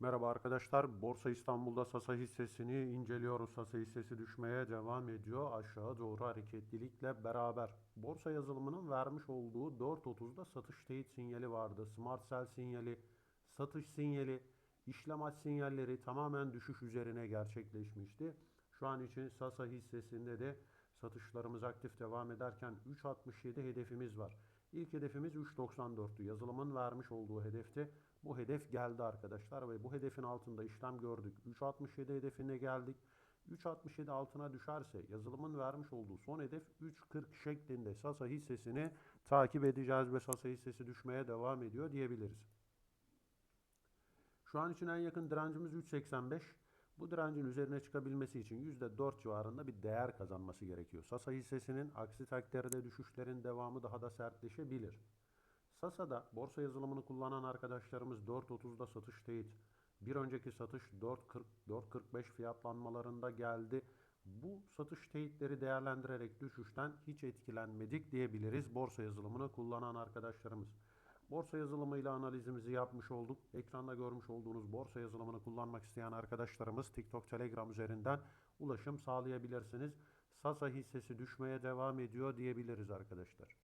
Merhaba arkadaşlar. Borsa İstanbul'da Sasa hissesini inceliyoruz. Sasa hissesi düşmeye devam ediyor. Aşağı doğru hareketlilikle beraber. Borsa yazılımının vermiş olduğu 4.30'da satış teyit sinyali vardı. Smart Sell sinyali, satış sinyali, işlem aç sinyalleri tamamen düşüş üzerine gerçekleşmişti. Şu an için Sasa hissesinde de satışlarımız aktif devam ederken 3.67 hedefimiz var. İlk hedefimiz 3.94'tü. Yazılımın vermiş olduğu hedefte bu hedef geldi arkadaşlar ve bu hedefin altında işlem gördük. 3.67 hedefine geldik. 3.67 altına düşerse yazılımın vermiş olduğu son hedef 3.40 şeklinde Sasa hissesini takip edeceğiz ve Sasa hissesi düşmeye devam ediyor diyebiliriz. Şu an için en yakın direncimiz 3.85. Bu direncin üzerine çıkabilmesi için %4 civarında bir değer kazanması gerekiyor. Sasa hissesinin aksi takdirde düşüşlerin devamı daha da sertleşebilir. Sasa'da borsa yazılımını kullanan arkadaşlarımız 4.30'da satış teyit. Bir önceki satış 4.40 4.45 fiyatlanmalarında geldi. Bu satış teyitleri değerlendirerek düşüşten hiç etkilenmedik diyebiliriz borsa yazılımını kullanan arkadaşlarımız. Borsa yazılımıyla analizimizi yapmış olduk. Ekranda görmüş olduğunuz borsa yazılımını kullanmak isteyen arkadaşlarımız TikTok, Telegram üzerinden ulaşım sağlayabilirsiniz. Sasa hissesi düşmeye devam ediyor diyebiliriz arkadaşlar.